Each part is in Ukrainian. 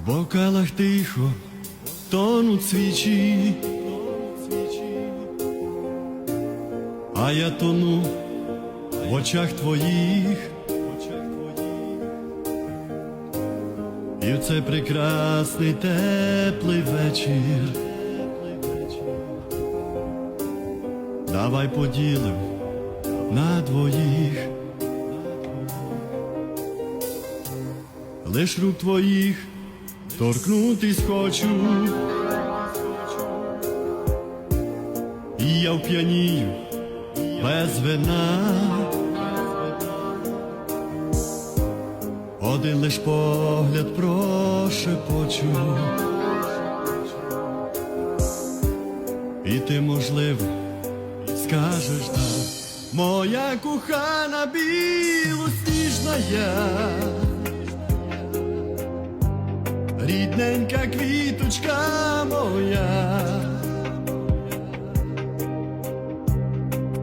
В бокалах тихо тонуть свічі, а я тону в очах твоїх. І в цей прекрасний теплий вечір. Давай поділим на двоїх. Лиш рук твоїх торкнутись хочу. І я вп'янію без вина. Один лиш погляд прошепочу. І ти, можливо, скажеш так, моя кохана білосніжна я, рідненька квіточка моя,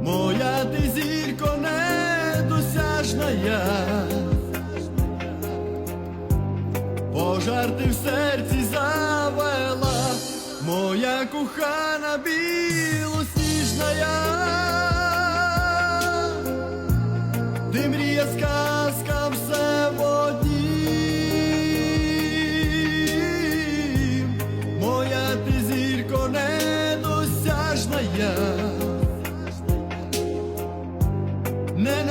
моя ти зірко недосяжна я. Пожар ти в серці завела, моя кохана білосніжна я, ти мрія сказка все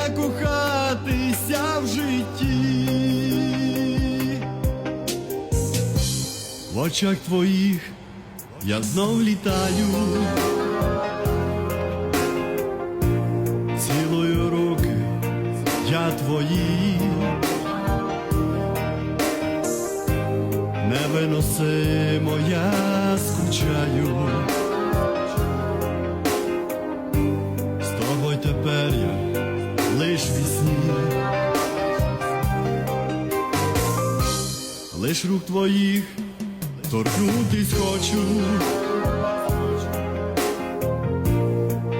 не накохатися в житті. В очах твоїх я знов літаю, цілую руки я твої, невиносимо я скучаю. Лиш рук твоїх торкнутись хочу,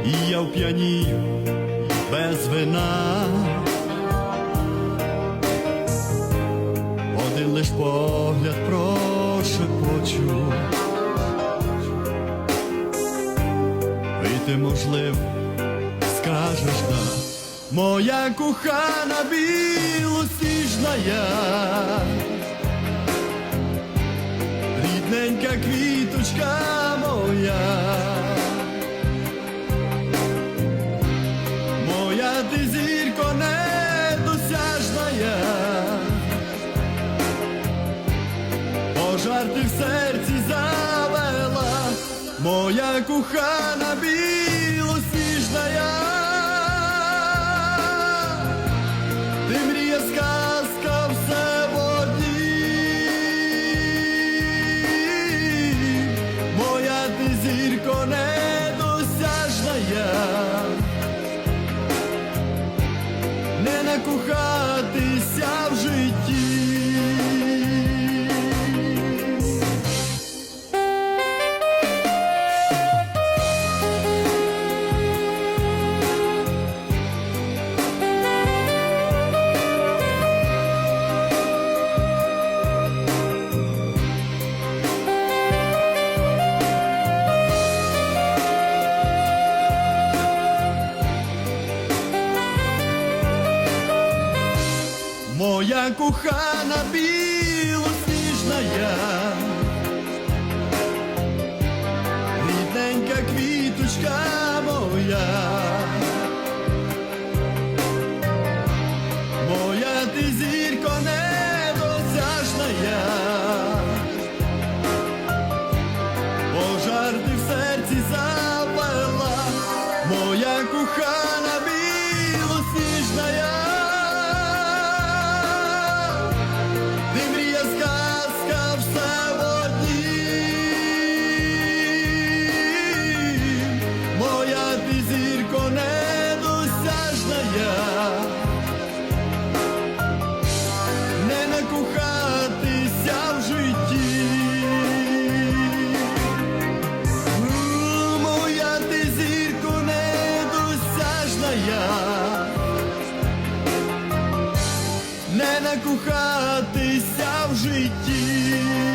і я вп'янію без вина, один лиш погляд прошепочу, і ти, можливо, скажеш да, моя кохана білосніжна я. Квіточка моя, моя ти зірко недосяжна пожар ти в серці завела, моя кохана білосніжна. Ти мрія сказка Кохана білосніжна я, рідненька квіточка моя, моя ти зірко недосяжна. Я, пожар ти в серці запала, не накухатися в житті.